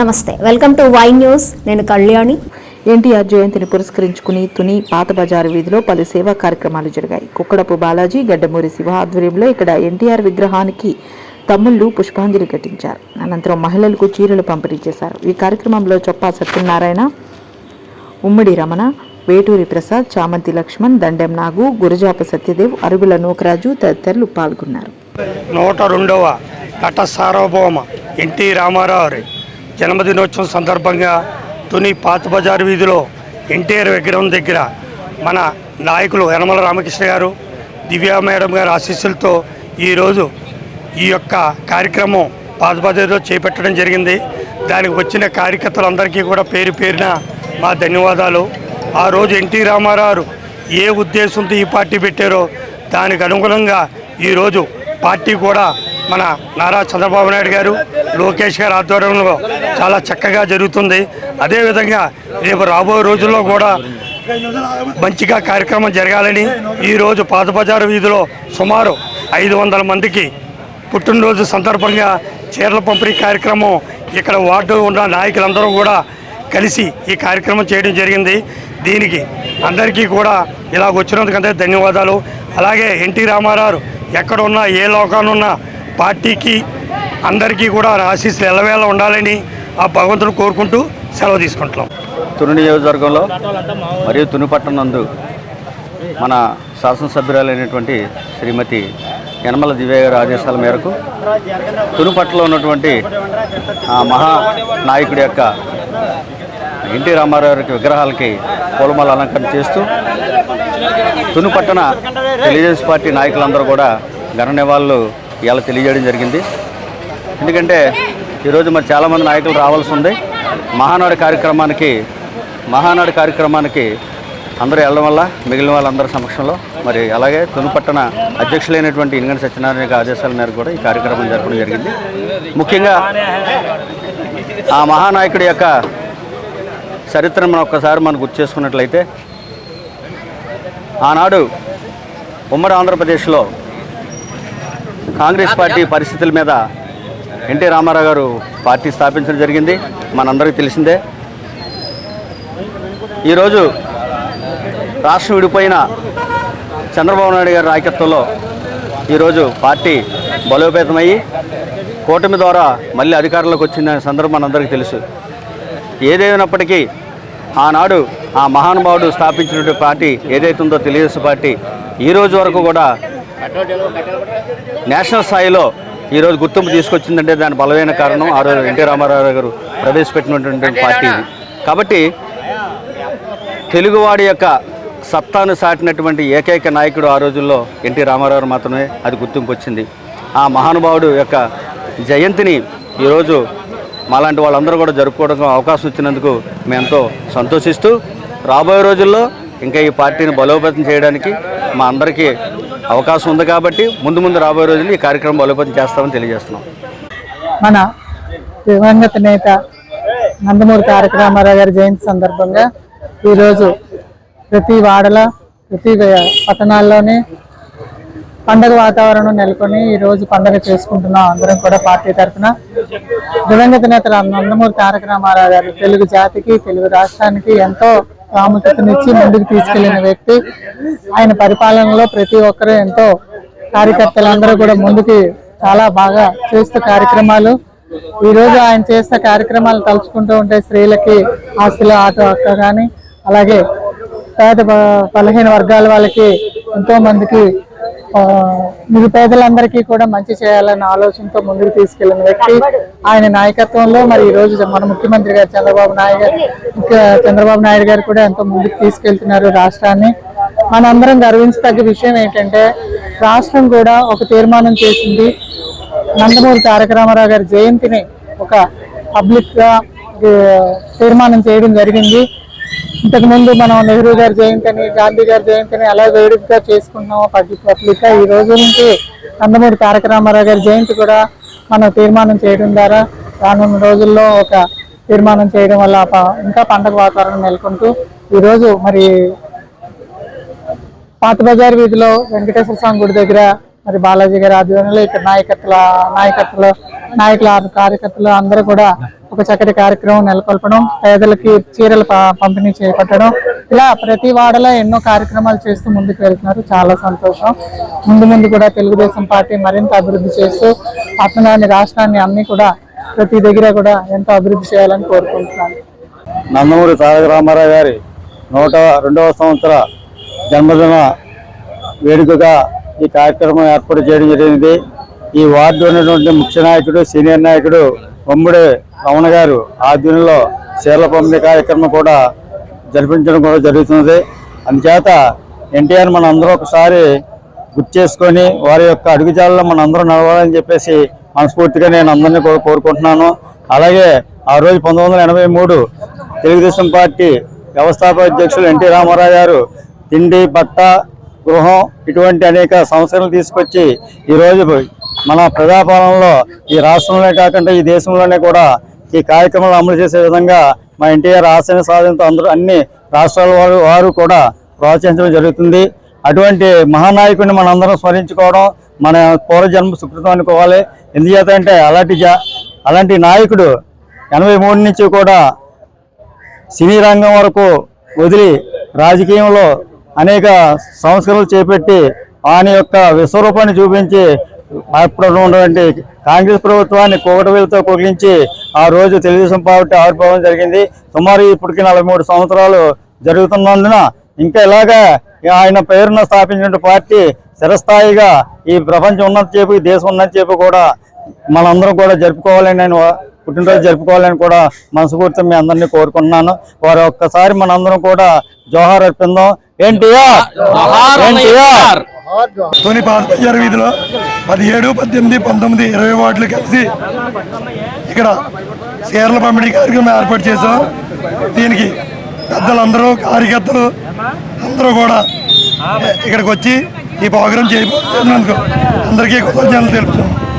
నమస్తే welcome to Y news. నేను కళ్యాణి. ఎన్టీఆర్ జయంతిని పురస్కరించుకుని తుని పాత బజారు వీధిలో పలు సేవా కార్యక్రమాలు జరిగాయి. కుక్కడపు బాలాజీ గడ్డమూరి శివ ఆధ్వర్యంలో ఇక్కడ ఎన్టీఆర్ విగ్రహానికి తమ్ముళ్ళు పుష్పాంజలి ఘటించారు. అనంతరం మహిళలకు చీరలు పంపిణీ చేశారు. ఈ కార్యక్రమంలో చొప్పా సత్యనారాయణ ఉమ్మడి రమణ వేటూరి ప్రసాద్ చామంతి లక్ష్మణ్ దండెం నాగు గురజాప సత్యదేవ్ అరుగుల నూకరాజు తదితరులు పాల్గొన్నారు. నూట రెండవ నట సార్వభౌమ ఎన్టీ రామారావు జన్మదినోత్సవం సందర్భంగా తుని పాత బజారు వీధిలో ఎన్టీఆర్ విగ్రహం దగ్గర మన నాయకులు యనమల రామకృష్ణ గారు దివ్యా మేడం గారి ఆశీస్సులతో ఈరోజు ఈ యొక్క కార్యక్రమం పాత బజార్లో చేపట్టడం జరిగింది. దానికి వచ్చిన కార్యకర్తలందరికీ కూడా పేరు పేరిన మా ధన్యవాదాలు. ఆ రోజు ఎన్టీ రామారావు ఏ ఉద్దేశంతో ఈ పార్టీ పెట్టారో దానికి అనుగుణంగా ఈరోజు పార్టీ కూడా మన నారా చంద్రబాబు నాయుడు గారు లోకేష్ గారి ఆధ్వర్యంలో చాలా చక్కగా జరుగుతుంది. అదేవిధంగా రేపు రాబోయే రోజుల్లో కూడా మంచిగా కార్యక్రమం జరగాలని ఈరోజు పాత బజారు వీధిలో సుమారు ఐదు వందల మందికి పుట్టినరోజు సందర్భంగా చీరల పంపిణీ కార్యక్రమం ఇక్కడ వార్డు ఉన్న నాయకులందరూ కూడా కలిసి ఈ కార్యక్రమం చేయడం జరిగింది. దీనికి అందరికీ కూడా ఇలా వచ్చినందుకంటే ధన్యవాదాలు. అలాగే ఎన్టీ రామారావు ఎక్కడున్నా ఏ లోకానున్నా పార్టీకి అందరికీ కూడా ఆశీస్సులు ఎల్లవేళ ఉండాలని ఆ భగవంతుడు కోరుకుంటూ సెలవు తీసుకుంటున్నాం. తుని నియోజకవర్గంలో మరియు తునిపట్టణం నందు మన శాసనసభ్యురాలైనటువంటి శ్రీమతి యనమల దివ్య గారి ఆదేశాల మేరకు తునిపట్టలో ఉన్నటువంటి ఆ మహా నాయకుడి యొక్క ఎన్టీ రామారావు విగ్రహాలకి పూలమాల అలంకరణ చేస్తూ తునిపట్టణ తెలుగుదేశం పార్టీ నాయకులందరూ కూడా ఘన నివాళులు ఇవాళ తెలియజేయడం జరిగింది. ఎందుకంటే ఈరోజు మరి చాలామంది నాయకులు రావాల్సి ఉంది. మహానాడు కార్యక్రమానికి మహానాడు కార్యక్రమానికి అందరూ వెళ్ళడం వల్ల మిగిలిన వాళ్ళందరి సమక్షంలో మరి అలాగే తునిపట్టణ అధ్యక్షులైనటువంటి ఇనుగంటి సత్యనారాయణ యొక్క ఆదేశాల మేరకు కూడా ఈ కార్యక్రమం జరపడం జరిగింది. ముఖ్యంగా ఆ మహానాయకుడి యొక్క చరిత్రను మనం ఒక్కసారి మనం గుర్తు చేసుకున్నట్లయితే ఆనాడు ఉమ్మడి ఆంధ్రప్రదేశ్లో కాంగ్రెస్ పార్టీ పరిస్థితుల మీద ఎన్టీ రామారావు గారు పార్టీ స్థాపించడం జరిగింది. మనందరికీ తెలిసిందే. ఈరోజు రాష్ట్రం విడిపోయిన చంద్రబాబు నాయుడు గారి నాయకత్వంలో ఈరోజు పార్టీ బలోపేతమయ్యి కూటమి ద్వారా మళ్ళీ అధికారంలోకి వచ్చిన సందర్భం మనందరికీ తెలుసు. ఏదేమైనప్పటికీ ఆనాడు ఆ మహానుభావుడు స్థాపించినటువంటి పార్టీ ఏదైతే ఉందో తెలుగుదేశం పార్టీ ఈ రోజు వరకు కూడా నేషనల్ స్థాయిలో ఈరోజు గుర్తింపు తీసుకొచ్చిందంటే దాని బలమైన కారణం ఆ రోజు ఎన్టీ రామారావు గారు ప్రవేశపెట్టినటువంటి పార్టీ కాబట్టి తెలుగువాడి యొక్క సత్తాను సాటినటువంటి ఏకైక నాయకుడు ఆ రోజుల్లో ఎన్టీ రామారావు మాత్రమే అది గుర్తింపు వచ్చింది. ఆ మహానుభావుడు యొక్క జయంతిని ఈరోజు మాలాంటి వాళ్ళందరూ కూడా జరుపుకోవడానికి అవకాశం ఇచ్చినందుకు మేము ఎంతో సంతోషిస్తూ రాబోయే రోజుల్లో ఇంకా ఈ పార్టీని బలోపేతం చేయడానికి మా అందరికీ అవకాశం ఉంది కాబట్టి ముందు ముందు రాబోయే రోజులు ఈ కార్యక్రమం బలోపేతం చేస్తామని తెలియజేస్తున్నాం. మన దివంగత నేత నందమూరి తారక రామారావు గారి జయంతి సందర్భంగా ఈరోజు ప్రతి వాడల ప్రతి పట్టణాల్లోనే పండగ వాతావరణం నెలకొని ఈరోజు పండగ చేసుకుంటున్నాం అందరం కూడా పార్టీ తరఫున. దివంగత నేత నందమూరి తారక రామారావు గారు తెలుగు జాతికి తెలుగు రాష్ట్రానికి ఎంతో ప్రాముఖ్యతనిచ్చి ముందుకు తీసుకెళ్ళిన వ్యక్తి. ఆయన పరిపాలనలో ప్రతి ఒక్కరూ ఎంతో కార్యకర్తలందరూ కూడా ముందుకి చాలా బాగా చేస్తూ కార్యక్రమాలు. ఈరోజు ఆయన చేసిన కార్యక్రమాలు తలుచుకుంటూ ఉంటే స్త్రీలకి ఆస్తుల ఆటో అక్క కానీ అలాగే పేద బలహీన వర్గాల వాళ్ళకి ఎంతో మందికి నిరుపేదలందరికీ కూడా మంచి చేయాలన్న ఆలోచనతో ముందుకు తీసుకెళ్ళిన వ్యక్తి ఆయన నాయకత్వంలో మరి ఈ రోజు మన ముఖ్యమంత్రి గారు చంద్రబాబు నాయుడు చంద్రబాబు నాయుడు గారు కూడా ఎంతో ముందుకు తీసుకెళ్తున్నారు రాష్ట్రాన్ని. మనందరం గర్వించదగ్గ విషయం ఏంటంటే రాష్ట్రం కూడా ఒక తీర్మానం చేసింది. నందమూరి తారక రామారావు గారి జయంతిని ఒక పబ్లిక్గా తీర్మానం చేయడం జరిగింది. ఇంతకుముందు మనం నెహ్రూ గారి జయంతిని గాంధీ గారి జయంతిని అలా వేడుకగా చేసుకున్నాం. పబ్లిక్ పబ్లిక్ ఈ రోజు నుంచి నందమూరి తారక రామారావు గారి జయంతి కూడా మనం తీర్మానం చేయడం ద్వారా రానున్న రోజుల్లో ఒక తీర్మానం చేయడం వల్ల ఇంకా పండగ వాతావరణం నెలకొంటూ ఈరోజు మరి పాత బజార్ వీధిలో వెంకటేశ్వర స్వామి గుడి దగ్గర మరి బాలాజీ గారి ఆధ్వర్యంలో ఇక్కడ నాయకత్వ నాయకత్వలు నాయకుల కార్యకర్తలు అందరూ కూడా ఒక చక్కటి కార్యక్రమం నెలకొల్పడం పేదలకి చీరలు ప- పంపిణీ చేపట్టడం ఇలా ప్రతి వాడలో ఎన్నో కార్యక్రమాలు చేస్తూ ముందుకు వెళ్తున్నారు. చాలా సంతోషం. ముందు ముందు కూడా తెలుగుదేశం పార్టీ మరింత అభివృద్ధి చేస్తూ పట్టణాన్ని రాష్ట్రాన్ని అన్ని కూడా ప్రతి దగ్గర కూడా ఎంతో అభివృద్ధి చేయాలని కోరుకుంటున్నాను. నందమూరి తారక రామారావు గారి నూట రెండవ సంవత్సర జన్మదిన వేడుకగా ఈ కార్యక్రమం ఏర్పాటు చేయడం జరిగింది. ఈ వార్డు ఉన్నటువంటి ముఖ్య నాయకుడు సీనియర్ నాయకుడు బొమ్మిడి రమణ గారు ఆధ్వర్యంలో చీరల పంపిణీ కార్యక్రమం కూడా జరిపించడం కూడా జరుగుతున్నది. అందుచేత ఎన్టీఆర్ మన అందరూ ఒకసారి గుర్తు చేసుకొని వారి యొక్క అడుగుజాలలో మన అందరూ నడవాలని చెప్పేసి మనస్ఫూర్తిగా నేను అందరినీ కోరుకుంటున్నాను. అలాగే ఆ రోజు పంతొమ్మిది వందల ఎనభై మూడు తెలుగుదేశం పార్టీ వ్యవస్థాపక అధ్యక్షులు ఎన్టీ రామారావు గారు తిండి బట్ట గృహం ఇటువంటి అనేక సంస్థలు తీసుకొచ్చి ఈరోజు మన ప్రజాపాలనలో ఈ రాష్ట్రంలోనే కాకుండా ఈ దేశంలోనే కూడా ఈ కార్యక్రమాలు అమలు చేసే విధంగా మా ఎన్టీఆర్ ఆశయ సాధనతో అందరూ అన్ని రాష్ట్రాల వారు వారు కూడా ప్రోత్సహించడం జరుగుతుంది. అటువంటి మహానాయకుడిని మనందరం స్మరించుకోవడం మన పూర్వజన్మ సుకృతం అనుకోవాలి. ఎందుచేత అంటే అలాంటి అలాంటి నాయకుడు ఎనభై మూడు నుంచి కూడా సినీ రంగం వరకు వదిలి రాజకీయంలో అనేక సంస్కరణలు చేపట్టి ఆయన యొక్క విశ్వరూపాన్ని చూపించి అప్పుడు ఉన్నటువంటి కాంగ్రెస్ ప్రభుత్వాన్ని కోకటవేలతో కొగిలించి ఆ రోజు తెలుగుదేశం పార్టీ ఆవిర్భావం జరిగింది. సుమారు ఇప్పటికి నలభై మూడు సంవత్సరాలు జరుగుతున్నందున ఇంకా ఇలాగా ఆయన పేరున స్థాపించిన పార్టీ చిరస్థాయిగా ఈ ప్రపంచం ఉన్నంత చెప్పి ఈ దేశం ఉన్నంత చెప్పి కూడా మనందరం కూడా జరుపుకోవాలని నేను పుట్టినరోజు జరుపుకోవాలని కూడా మనస్ఫూర్తిగా మీ అందరినీ కోరుకుంటున్నాను. వారు ఒక్కసారి మనందరం కూడా జోహార్ అర్పిందాం ఎన్టీఆర్! ఎన్టీఆర్! తొలి పాదయాత్ర వీధిలో పదిహేడు పద్దెనిమిది పంతొమ్మిది ఇరవై వార్డులు కలిసి ఇక్కడ చీరల పంపిణీ కార్యక్రమం ఏర్పాటు చేశాం. దీనికి పెద్దలందరూ కార్యకర్తలు అందరూ కూడా ఇక్కడికి వచ్చి ఈ ప్రోగ్రాం చేయబోతున్నందుకు అందరికీ కృతజ్ఞతలు తెలుపుతున్నాం.